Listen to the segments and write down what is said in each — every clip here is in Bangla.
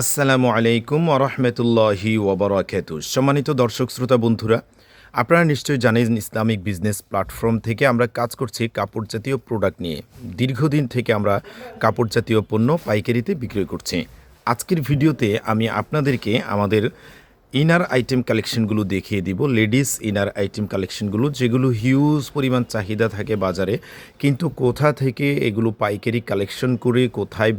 আসসালামু আলাইকুম ওরহমতুল্লাহি ওবরাকাত সম্মানিত দর্শক, শ্রোতা, বন্ধুরা, আপনারা নিশ্চয়ই জানেন ইসলামিক বিজনেস প্ল্যাটফর্ম থেকে আমরা কাজ করছি কাপড় জাতীয় প্রোডাক্ট নিয়ে। দীর্ঘদিন থেকে আমরা কাপড় জাতীয় পণ্য পাইকারিতে বিক্রয় করছি। আজকের ভিডিওতে আমি আপনাদেরকে আমাদের ইনার আইটেম কালেকশনগুলো দেখিয়ে দিব, লেডিস ইনার আইটেম কালেকশনগুলো, যেগুলো হিউজ পরিমাণ চাহিদা থাকে বাজারে, কিন্তু কোথা থেকে এগুলো পাইকারি কালেকশন করে কোথায়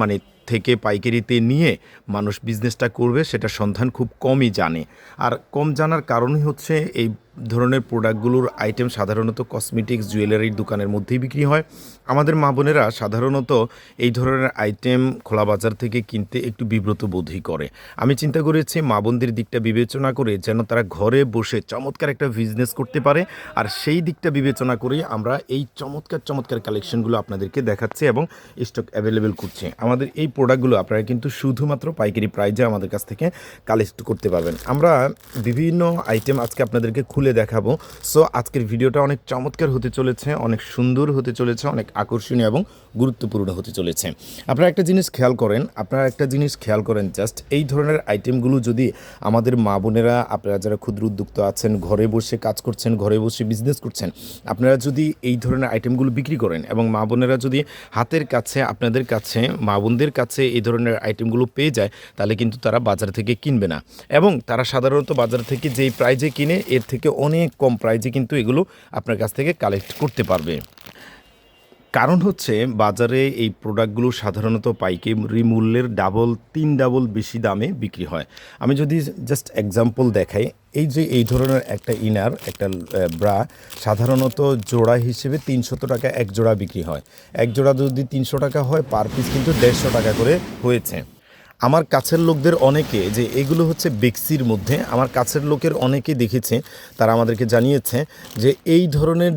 মানে থেকে পাইকারিতে নিয়ে মানুষ বিজনেসটা করবে সেটা সন্ধান খুব কমই জানে। আর কম জানার কারণই হচ্ছে এই ধরনের প্রোডাক্টগুলোর আইটেম সাধারণত কসমেটিক্স, জুয়েলারির দোকানের মধ্যেই বিক্রি হয়। আমাদের মা বোনেরা সাধারণত এই ধরনের আইটেম খোলা বাজার থেকে কিনতে একটু বিব্রত বোধই করে। আমি চিন্তা করেছি মা বোনদের দিকটা বিবেচনা করে যেন তারা ঘরে বসে চমৎকার একটা বিজনেস করতে পারে। আর সেই দিকটা বিবেচনা করে আমরা এই চমৎকার চমৎকার কালেকশনগুলো আপনাদেরকে দেখাচ্ছি এবং স্টক অ্যাভেলেবেল করছি। আমাদের এই প্রোডাক্টগুলো আপনারা কিন্তু শুধুমাত্র পাইকারি প্রাইজে আমাদের কাছ থেকে কালেক্ট করতে পারবেন। আমরা বিভিন্ন আইটেম আজকে আপনাদেরকে খুলে দেখাবো। সো আজকের ভিডিওটা অনেক চমৎকার হতে চলেছে, অনেক সুন্দর হতে চলেছে, অনেক আকর্ষণীয় এবং গুরুত্বপূর্ণ হতে চলেছে। আপনারা একটা জিনিস খেয়াল করেন, আপনারা একটা জিনিস খেয়াল করেন জাস্ট এই ধরনের আইটেমগুলো যদি আমাদের মা বোনেরা, আপনারা যারা ক্ষুদ্র উদ্যোক্তা আছেন, ঘরে বসে কাজ করছেন, ঘরে বসে বিজনেস করছেন, আপনারা যদি এই ধরনের আইটেমগুলো বিক্রি করেন এবং মা বোনেরা যদি হাতের কাছে, আপনাদের কাছে, মা বোনদের কাছে এই ধরনের আইটেমগুলো পেয়ে যায়, তাহলে কিন্তু তারা বাজার থেকে কিনবে না। এবং তারা সাধারণত বাজার থেকে যেই প্রাইজে কিনে, এর থেকে অনেক কম প্রাইজে কিন্তু এগুলো আপনার কাছ থেকে কালেক্ট করতে পারবে। কারণ হচ্ছে বাজারে এই প্রোডাক্টগুলো সাধারণত পাইকারি মূল্যের ডাবল তিন ডাবল বেশি দামে বিক্রি হয়। আমি যদি জাস্ট এক্সাম্পল দেখাই, এই যে এই ধরনের একটা ইনার একটা ব্রা সাধারণত জোড়া হিসেবে তিনশত টাকা এক জোড়া বিক্রি হয়। এক জোড়া যদি তিনশো টাকা হয় পার পিস কিন্তু দেড়শো টাকা করে হয়েছে। আমার কাছের লোকদের অনেকে যে এগুলো হচ্ছে বেক্সির মধ্যে, আমার কাছের লোকের অনেকে দেখেছে, তারা আমাদেরকে জানিয়েছে যে এই ধরনের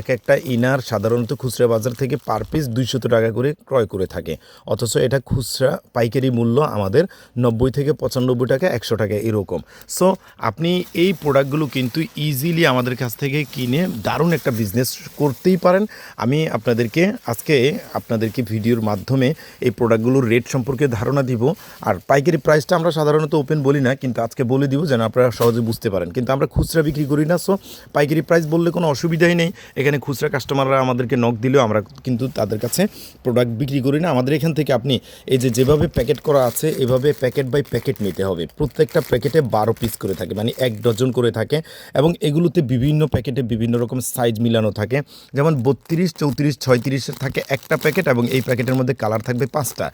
এক একটা ইনার সাধারণত খুচরা বাজার থেকে পার পিস দুইশত টাকা করে ক্রয় করে থাকে। অথচ এটা খুচরা পাইকারি মূল্য আমাদের নব্বই থেকে পঁচানব্বই টাকা, একশো টাকা এরকম। সো আপনি এই প্রোডাক্টগুলো কিন্তু ইজিলি আমাদের কাছ থেকে কিনে দারুণ একটা বিজনেস করতেই পারেন। আমি আপনাদেরকে আজকে আপনাদেরকে ভিডিওর মাধ্যমে এই প্রোডাক্টগুলোর রেট সম্পর্কে ধারণা দিব। আর পাইকারি প্রাইসটা আমরা সাধারণত ওপেন বলি না, কিন্তু আজকে বলে দিব যেন আপনারা সহজে বুঝতে পারেন। কিন্তু আমরা খুচরা বিক্রি করি না সো পাইকারি প্রাইস বললে কোনো অসুবিধাই নেই। এখানে খুচরা কাস্টমাররা আমাদেরকে নক দিলেও আমরা কিন্তু তাদের কাছে প্রোডাক্ট বিক্রি করি না। আমাদের এখান থেকে আপনি এই যে যেভাবে প্যাকেট করা আছে, এভাবে প্যাকেট বাই প্যাকেট নিতে হবে। প্রত্যেকটা প্যাকেটে বারো পিস করে থাকে মানে এক ডজন করে থাকে। এবং এগুলোতে বিভিন্ন প্যাকেটে বিভিন্ন রকম সাইজ মিলানো থাকে। যেমন বত্রিশ, চৌত্রিশ ছয়ত্রিশের থাকে একটা প্যাকেট এবং এই প্যাকেটের মধ্যে কালার থাকবে পাঁচটা।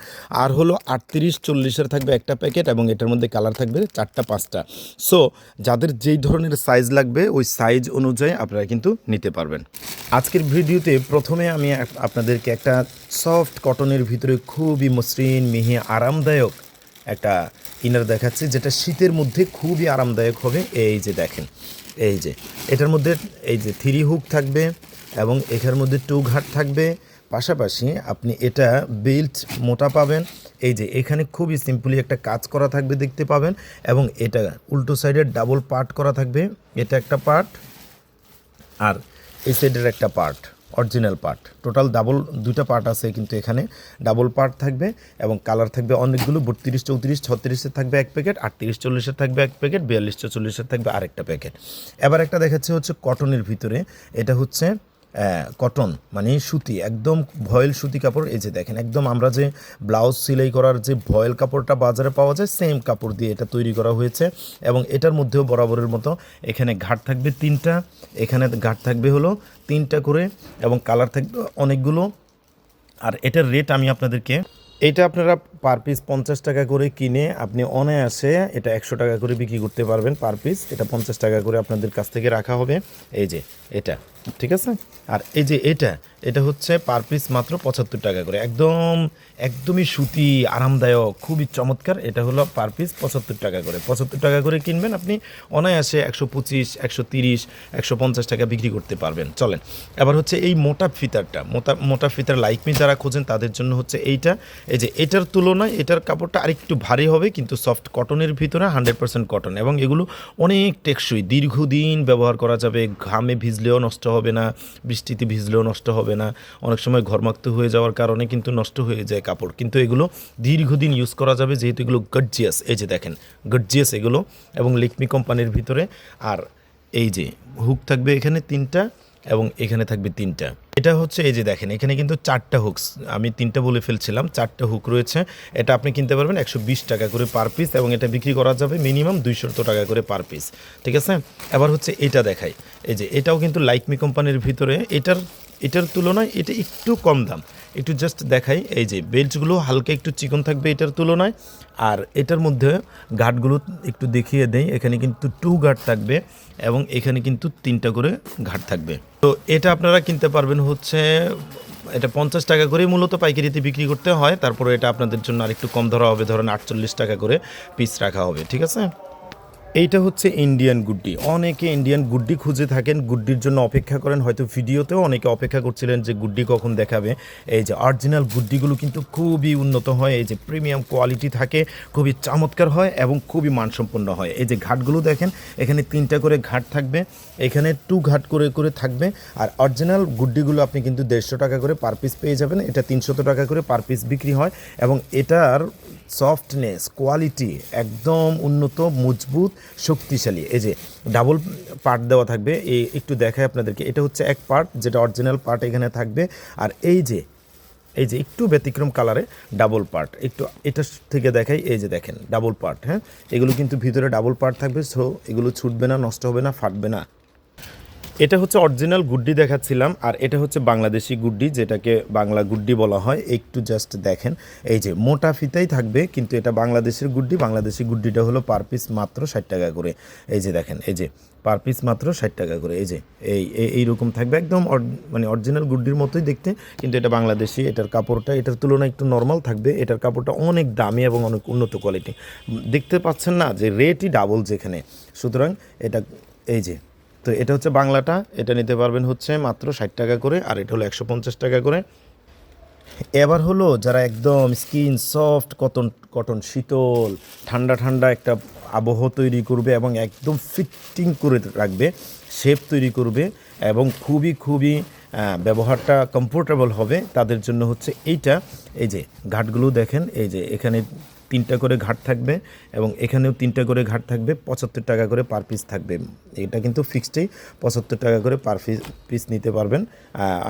আর হলো আটত্রিশ চল্লিশের থাকবে একটা প্যাকেট এবং এটার মধ্যে কালার থাকবে চারটা, পাঁচটা। সো যাদের যেই ধরনের সাইজ লাগবে, ওই সাইজ অনুযায়ী আপনারা কিন্তু নিতে পারবেন। আজকের ভিডিওতে প্রথমে আমি আপ- আপনাদেরকে একটা সফট কটনের ভিতরে খুবই মসৃণ, মিহি, আরামদায়ক একটা ইনার দেখাচ্ছি, যেটা শীতের মধ্যে খুবই আরামদায়ক হবে। এই যে দেখেন, এই যে, এটার মধ্যে এই যে থ্রি হুক থাকবে এবং এখার মধ্যে টু ঘাট থাকবে। পাশাপাশি আপনি এটা বেল্ট মোটা পাবেন। এই যে এখানে খুবই সিম্পলি একটা কাজ করা থাকবে দেখতে পাবেন এবং এটা উল্টো সাইডে ডাবল পার্ট করা থাকবে। এটা একটা পার্ট আর এই সাইডের একটা part, original part. Total double দুইটা পার্ট আছে কিন্তু এখানে। ডাবল পার্ট থাকবে এবং কালার থাকবে অনেকগুলো, বত্রিশ, চৌত্রিশ, ছত্রিশের থাকবে এক প্যাকেট, আটত্রিশ, চল্লিশের থাকবে এক প্যাকেট, বিয়াল্লিশ, চল্লিশের থাকবে আরেকটা প্যাকেট। এবার একটা দেখাচ্ছে হচ্ছে কটনের ভিতরে। এটা হচ্ছে কটন মানে সুতি, একদম ভয়েল সুতি কাপড়। এই যে দেখেন, একদম আমরা যে ব্লাউজ সেলাই করার যে ভয়েল কাপড়টা বাজারে পাওয়া যায় সেম কাপড় দিয়ে এটা তৈরি করা হয়েছে। এবং এটার মধ্যেও বরাবরের মতো এখানে ঘাট থাকবে তিনটা, এখানে ঘাট থাকবে হলো তিনটা করে, এবং কালার থাকবে অনেকগুলো। আর এটার রেট আমি আপনাদেরকে, এটা আপনারা পার পিস পঞ্চাশ টাকা করে কিনে আপনি অনায়াসে এটা একশো টাকা করে বিক্রি করতে পারবেন পার পিস এটা পঞ্চাশ টাকা করে আপনাদের কাছ থেকে রাখা হবে। এই যে, এটা। ঠিক আছে? আর এই যে এটা এটা হচ্ছে পার পিস মাত্র পঁচাত্তর টাকা করে। একদম, একদমই সুতি, আরামদায়ক, খুবই চমৎকার। এটা হলো পার পিস পঁচাত্তর টাকা করে। পঁচাত্তর টাকা করে কিনবেন আপনি অনায়াসে একশো পঁচিশ, একশো তিরিশ, একশো পঞ্চাশ টাকা বিক্রি করতে পারবেন। চলেন, এবার হচ্ছে এই মোটা ফিতারটা। মোটা মোটা ফিতার লাইকমি যারা খোঁজেন, তাদের জন্য হচ্ছে এইটা। এই যে এটার তুলনায় এটার কাপড়টা আরেকটু ভারী হবে, কিন্তু সফট কটনের ভিতরে হান্ড্রেড পার্সেন্ট কটন এবং এগুলো অনেক টেকসই। দীর্ঘদিন ব্যবহার করা যাবে, ঘামে ভিজলেও নষ্ট হবে না, বৃষ্টিতে ভিজলেও নষ্ট হবে হবে না। অনেক সময় ঘরমাক্ত হয়ে যাওয়ার কারণে কিন্তু নষ্ট হয়ে যায় কাপড়। কিন্তু এগুলো দীর্ঘদিন ইউজ করা যাবে, যেহেতু এগুলো গর্জিয়াস এই যে দেখেন গর্জিয়াস এগুলো এবং লেকমি কোম্পানির ভিতরে। আর এই যে হুক থাকবে এখানে তিনটা এবং এখানে থাকবে তিনটা। এটা হচ্ছে এই যে দেখেন, এখানে কিন্তু চারটা হুকস আমি তিনটা বলে ফেলছিলাম, চারটা হুক রয়েছে। এটা আপনি কিনতে পারবেন একশো বিশ টাকা করে পার পিস এবং এটা বিক্রি করা যাবে মিনিমাম দুইশো টাকা করে পার পিস ঠিক আছে? এবার হচ্ছে এটা দেখাই। এই যে এটাও কিন্তু লাইকমি কোম্পানির ভিতরে। এটার এটার তুলনায় এটা একটু কম দাম। একটু জাস্ট দেখাই, এই যে বেল্টগুলো হালকা একটু চিকন থাকবে এটার তুলনায়, আর এটার মধ্যে ঘাটগুলো একটু দেখিয়ে দেই, এখানে কিন্তু টু ঘাট থাকবে এবং এখানে কিন্তু তিনটা করে ঘাট থাকবে। তো এটা আপনারা কিনতে পারবেন হচ্ছে, এটা পঞ্চাশ টাকা করে মূলত পাইকারিতে বিক্রি করতে হয়, তারপরে এটা আপনাদের জন্য আরেকটু কম ধরা হবে, ধরেন আটচল্লিশ টাকা করে পিস রাখা হবে, ঠিক আছে? এইটা হচ্ছে ইন্ডিয়ান গুড্ডি। অনেকে ইন্ডিয়ান গুড্ডি খুঁজে থাকেন, গুড্ডির জন্য অপেক্ষা করেন। হয়তো ভিডিওতেও অনেকে অপেক্ষা করছিলেন যে গুড্ডি কখন দেখাবে। এই যে অরিজিনাল গুড্ডিগুলো কিন্তু খুবই উন্নত হয়। এই যে প্রিমিয়াম কোয়ালিটি থাকে, খুবই চমৎকার হয় এবং খুবই মানসম্পন্ন হয়। এই যে ঘাটগুলো দেখেন, এখানে তিনটা করে ঘাট থাকবে। এখানে টু ঘাট করে করে থাকবে। আর অরিজিনাল গুড্ডিগুলো আপনি কিন্তু দেড়শো টাকা করে পার পিস পেয়ে যাবেন। এটা তিনশত টাকা করে পার পিস বিক্রি হয়। এবং এটার সফটনেস কোয়ালিটি একদম উন্নত, মজবুত, শক্তিশালী। এই যে ডাবল পার্ট দেওয়া থাকবে, এই একটু দেখায় আপনাদেরকে। এটা হচ্ছে এক পার্ট যেটা অরিজিনাল পার্ট এখানে থাকবে। আর এই যে এই যে একটু ব্যতিক্রম কালারে ডাবল পার্ট একটু এটা থেকে দেখাই, এই যে দেখেন ডাবল পার্ট হ্যাঁ? এগুলো কিন্তু ভিতরে ডাবল পার্ট থাকবে সো এগুলো ছুটবে না, নষ্ট হবে না, ফাটবে না। এটা হচ্ছে অরিজিনাল গুড্ডি দেখাচ্ছিলাম, আর এটা হচ্ছে বাংলাদেশি গুড্ডি, যেটাকে বাংলা গুড্ডি বলা হয়। একটু জাস্ট দেখেন, এই যে মোটা ফিতাই থাকবে, কিন্তু এটা বাংলাদেশের গুড্ডি, বাংলাদেশি গুড্ডিটা হলো পার পিস মাত্র ষাট টাকা করে। এই যে দেখেন, এই যে পার পিস মাত্র ষাট টাকা করে, এই যে, এই, এই- এইরকম থাকবে, একদম মানে অরিজিনাল গুড্ডির মতোই দেখতে, কিন্তু এটা বাংলাদেশি, এটার কাপড়টা, এটার তুলনায় একটু নর্মাল থাকবে, এটার কাপড়টা অনেক দামি এবং অনেক উন্নত কোয়ালিটি দেখতে পাচ্ছেন না যে রেটই ডাবল যেখানে। সুতরাং এটা, এই যে তো এটা হচ্ছে বাংলাটা, এটা নিতে পারবেন হচ্ছে মাত্র ষাট টাকা করে, আর এটা হলো একশো পঞ্চাশ টাকা করে। এবার হলো যারা একদম স্কিন সফট কটন কটন শীতল, ঠান্ডা ঠান্ডা একটা আবহ তৈরি করবে এবং একদম ফিটিং করে রাখবে শেপ তৈরি করবে এবং খুবই খুবই ব্যবহারটা কমফোর্টেবল হবে, তাদের জন্য হচ্ছে এইটা। এই যে ঘাটগুলো দেখেন, এই যে এখানে তিনটা করে ঘাট থাকবে এবং এখানেও তিনটা করে ঘাট থাকবে, পঁচাত্তর টাকা করে পার পিস থাকবে। এটা কিন্তু ফিক্সডেই পঁচাত্তর টাকা করে পার পিস পিস নিতে পারবেন।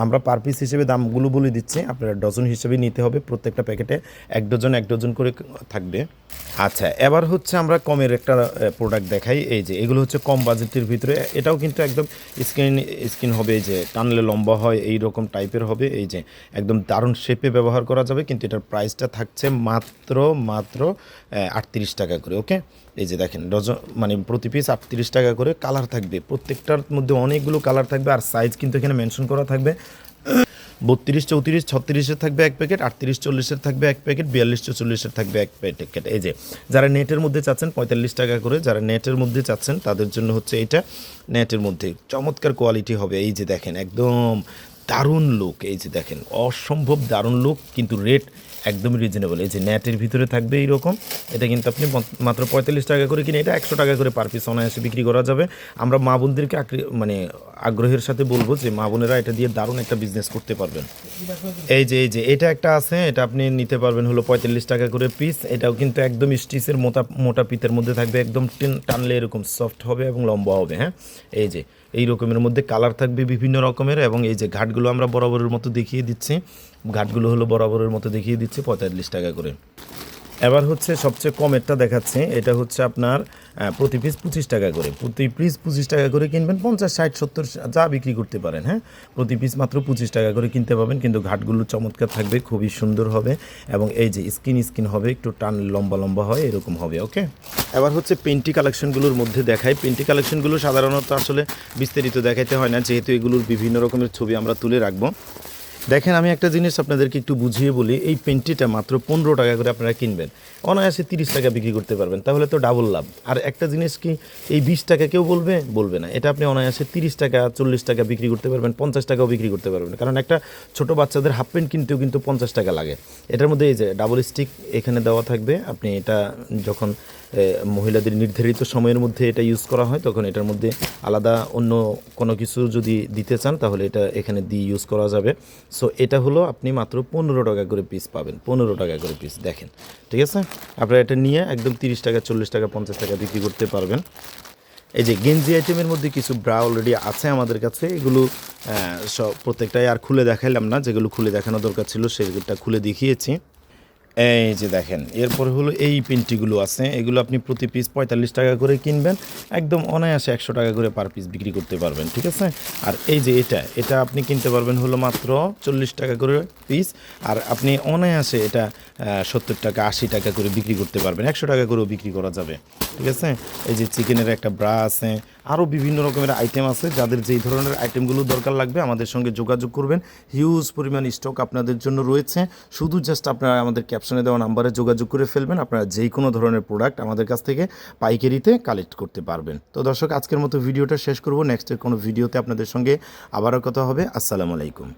আমরা পার পিস হিসেবে দামগুলো বলে দিচ্ছি, আপনারা ডজন হিসেবে নিতে হবে, প্রত্যেকটা প্যাকেটে এক ডজন এক ডজন করে থাকবে। আচ্ছা এবার হচ্ছে আমরা কমের একটা প্রোডাক্ট দেখাই। এই যে, এগুলো হচ্ছে কম বাজেটের ভিতরে, এটাও কিন্তু একদম স্কিন স্কিন হবে, এই যে, টানলে লম্বা হয়, এই রকম টাইপের হবে। এই যে, একদম দারুণ শেপে ব্যবহার করা যাবে, কিন্তু এটার প্রাইসটা থাকছে মাত্র মাত্র আটত্রিশ টাকা করে, ওকে? এই যে দেখেন, ডজন মানে প্রতি পিস আটত্রিশ টাকা করে কালার থাকবে। প্রত্যেকটার মধ্যে অনেকগুলো কালার থাকবে আর সাইজ কিন্তু এখানে মেনশন করা থাকবে। বত্রিশ চৌত্রিশ ছত্রিশের থাকবে এক প্যাকেট আটত্রিশ চল্লিশের থাকবে এক প্যাকেট বিয়াল্লিশ চল্লিশের থাকবে এক প্যাকেট এই যে, যারা নেটের মধ্যে চাচ্ছেন পঁয়তাল্লিশ টাকা করে, যারা নেটের মধ্যে চাচ্ছেন তাদের জন্য হচ্ছে এটা নেটের মধ্যে। চমৎকার কোয়ালিটি হবে, এই যে দেখেন, একদম দারুণ লোক এই যে দেখেন, অসম্ভব দারুণ লোক কিন্তু রেট একদমই রিজনেবল এই যে নেটের ভিতরে থাকবে এইরকম, এটা কিন্তু আপনি মাত্র পঁয়তাল্লিশ টাকা করে কিনে এটা একশো টাকা করে পার পিস অনায়াসে বিক্রি করা যাবে। আমরা মা বোনদেরকে মানে আগ্রহের সাথে বলব যে মা বোনেরা এটা দিয়ে দারুণ একটা বিজনেস করতে পারবেন। এই যে এই যে, এটা একটা আছে, এটা আপনি নিতে পারবেন হলো পঁয়তাল্লিশ টাকা করে পিস এটাও কিন্তু একদম স্টিচের মোটা মোটা পিতের মধ্যে থাকবে, একদম টানলে এরকম সফট হবে এবং লম্বা হবে হ্যাঁ? এই যে এই রকমের মধ্যে কালার থাকবে বিভিন্ন রকমের এবং এই যে ঘাটগুলো আমরা বরাবরের মতো দেখিয়ে দিচ্ছি, ঘাটগুলো হলো বরাবরের মতো দেখিয়ে দিচ্ছি পঁয়তাল্লিশ টাকা করে। এবার হচ্ছে সবচেয়ে কমেরটা দেখাচ্ছে, এটা হচ্ছে আপনার প্রতি পিস পঁচিশ টাকা করে। প্রতি পিস পঁচিশ টাকা করে কিনবেন, পঞ্চাশ, ষাট, সত্তর, যা বিক্রি করতে পারেন হ্যাঁ? প্রতি পিস মাত্র পঁচিশ টাকা করে কিনতে পাবেন, কিন্তু ঘাটগুলো চমৎকার থাকবে, খুবই সুন্দর হবে, এবং এই যে স্কিন স্কিন হবে, একটু টান লম্বা লম্বা হয়, এরকম হবে ওকে এবার হচ্ছে পেন্টি কালেকশনগুলোর মধ্যে দেখাই। পেন্টি কালেকশনগুলো সাধারণত আসলে বিস্তারিত দেখাইতে হয় না, যেহেতু এগুলোর বিভিন্ন রকমের ছবি আমরা তুলে রাখব। দেখেন, আমি একটা জিনিস আপনাদেরকে একটু বুঝিয়ে বলি। এই পেন্টিটা মাত্র পনেরো টাকা করে আপনারা কিনবেন। অনায়াসে তিরিশ টাকা বিক্রি করতে পারবেন। তাহলে তো ডাবল লাভ। আর একটা জিনিস কি, এই বিশ টাকা কেউ বলবে? বলবে না। এটা আপনি অনায়াসে তিরিশ টাকা, চল্লিশ টাকা বিক্রি করতে পারবেন, পঞ্চাশ টাকাও বিক্রি করতে পারবেন। কারণ একটা ছোট বাচ্চাদের হাফ প্যান্ট কিনতেও কিন্তু পঞ্চাশ টাকা লাগে। এটার মধ্যে এই যে ডাবল স্টিক এখানে দেওয়া থাকবে। আপনি এটা যখন মহিলাদের নির্ধারিত সময়ের মধ্যে এটা ইউজ করা হয়, তখন এটার মধ্যে আলাদা অন্য কোনো কিছু যদি দিতে চান, তাহলে এটা এখানে দিয়ে ইউজ করা যাবে। সো এটা হলো আপনি মাত্র পনেরো টাকা করে পিস পাবেন। পনেরো টাকা করে পিস দেখেন। ঠিক আছে? আপনারা এটা নিয়ে একদম তিরিশ টাকা, চল্লিশ টাকা, পঞ্চাশ টাকা বিক্রি করতে পারবেন। এই যে গেঞ্জি আইটেমের মধ্যে কিছু ব্রা অলরেডি আছে আমাদের কাছে। এগুলো সব প্রত্যেকটাই আর খুলে দেখাইলাম না। যেগুলো খুলে দেখানো দরকার ছিল, সেগুলোটা খুলে দেখিয়েছি। এই যে দেখেন, এরপরে হলো এই পেন্টিগুলো আছে, এগুলো আপনি প্রতি পিস পঁয়তাল্লিশ টাকা করে কিনবেন, একদম অনায়াসে একশো টাকা করে পার পিস বিক্রি করতে পারবেন, ঠিক আছে? আর এই যে এটা এটা আপনি কিনতে পারবেন হলো মাত্র চল্লিশ টাকা করে পিস আর আপনি অনায়াসে এটা সত্তর টাকা, আশি টাকা করে বিক্রি করতে পারবেন, একশো টাকা করেও বিক্রি করা যাবে, ঠিক আছে? এই যে চিকেনের একটা ব্রা আছে আরও বিভিন্ন রকমের আইটেম আছে। যাদের যেই ধরনের আইটেমগুলো দরকার লাগবে, আমাদের সঙ্গে যোগাযোগ করবেন। হিউজ পরিমাণ স্টক আপনাদের জন্য রয়েছে। শুধু জাস্ট আপনারা আমাদের ক্যাপশনে দেওয়া নাম্বারে যোগাযোগ করে ফেলবেন। আপনারা যেই কোনো ধরনের প্রোডাক্ট আমাদের কাছ থেকে পাইকারিতে কালেক্ট করতে পারবেন। তো দর্শক, আজকের মতো ভিডিওটা শেষ করব। নেক্সটের কোনো ভিডিওতে আপনাদের সঙ্গে আবারও কথা হবে। আসসালামু আলাইকুম।